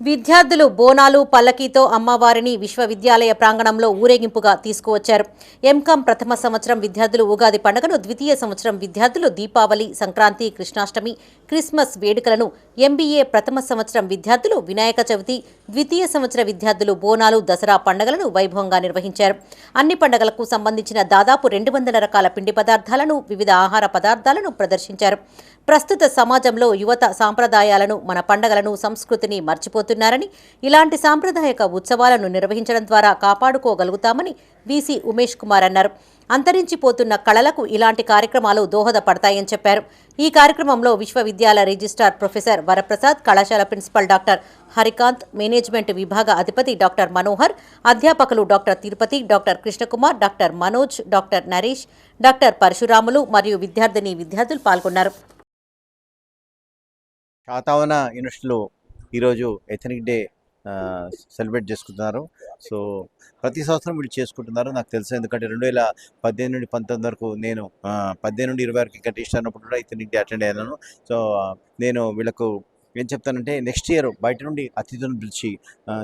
విద్యార్థులు బోనాలు పల్లకీతో అమ్మవారిని విశ్వవిద్యాలయ ప్రాంగణంలో ఊరేగింపుగా తీసుకువచ్చారు. ఎంకాం ప్రథమ సంవత్సరం విద్యార్థులు ఉగాది పండుగను ద్వితీయ సంవత్సరం విద్యార్థులు దీపావళి సంక్రాంతి కృష్ణాష్టమి క్రిస్మస్ వేడుకలను ఎంబీఏ ప్రథమ సంవత్సరం విద్యార్థులు వినాయక చవితి ద్వితీయ సంవత్సర విద్యార్థులు బోనాలు దసరా పండుగలను వైభవంగా నిర్వహించారు. అన్ని పండుగలకు సంబంధించిన దాదాపు రెండు వందల రకాల పిండి పదార్థాలను వివిధ ఆహార పదార్థాలను ప్రదర్శించారు. ప్రస్తుత సమాజంలో యువత సాంప్రదాయాలను మన పండగలను సంస్కృతిని మర్చిపోతున్నారని ఇలాంటి సాంప్రదాయక ఉత్సవాలను నిర్వహించడం ద్వారా కాపాడుకోగలుగుతామని వీసీ ఉమేష్ కుమార్ అన్నారు. అంతరించిపోతున్న కళలకు ఇలాంటి కార్యక్రమాలు దోహదపడతాయని చెప్పారు. ఈ కార్యక్రమంలో విశ్వవిద్యాలయ రిజిస్ట్రార్ ప్రొఫెసర్ వరప్రసాద్ కళాశాల ప్రిన్సిపల్ డాక్టర్ హరికాంత్ మేనేజ్మెంట్ విభాగ అధిపతి డాక్టర్ మనోహర్ అధ్యాపకులు doctor Tirupati doctor Krishnakumar doctor Manoj doctor Naresh doctor Parasuramulu మరియు విద్యార్థిని విద్యార్థులు పాల్గొన్నారు. శాతావన యూనివర్సిటీలో ఈరోజు ఎథనిక్ డే సెలబ్రేట్ చేసుకుంటున్నారు. సో ప్రతి సంవత్సరం వీళ్ళు చేసుకుంటున్నారు. నాకు తెలుసు. ఎందుకంటే రెండు వేల పద్దెనిమిది నుండి పంతొమ్మిది వరకు నేను పద్దెనిమిది నుండి ఇరవై వరకు ఇక్కడ టీచర్ అన్నప్పుడు కూడా ఇతనికి డే అటెండ్ అయ్యాను. సో నేను వీళ్ళకు ఏం చెప్తానంటే నెక్స్ట్ ఇయర్ బయట నుండి అతిథులను పిలిచి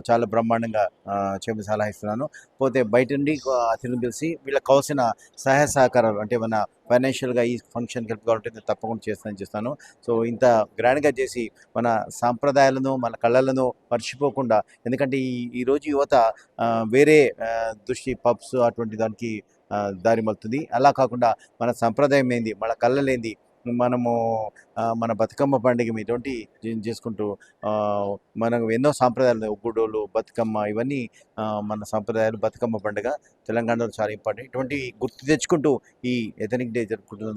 చాలా బ్రహ్మాండంగా ఆ, చేయమని సలహా ఇస్తున్నాను పోతే బయట నుండి అతిథులను పిలిచి వీళ్ళకి కావాల్సిన సహాయ సహకారాలు అంటే మన ఫైనాన్షియల్గా ఈ ఫంక్షన్కి హెల్ప్ కావాలంటే నేను తప్పకుండా చేస్తానని చేస్తాను సో ఇంత గ్రాండ్గా చేసి మన సాంప్రదాయాలను మన కళలను మర్చిపోకుండా ఎందుకంటే ఈ ఈరోజు యువత వేరే దృష్టి పబ్స్ అటువంటి దానికి దారి మలుతుంది అలా కాకుండా మన సంప్రదాయం ఏంది మన కళలేంది మనము మన బతుకమ్మ పండుగ ఇటువంటి చేసుకుంటూ మనకు ఎన్నో సాంప్రదాయాలు ఉన్నాయి. ఒగ్గుడోలు బతుకమ్మ ఇవన్నీ మన సాంప్రదాయాలు బతుకమ్మ పండుగ తెలంగాణలో చాలా ఇంపార్టెంట్ ఇటువంటి గుర్తు తెచ్చుకుంటూ ఈ ఎథనిక్ డే జరుపుకుంటున్నందుకు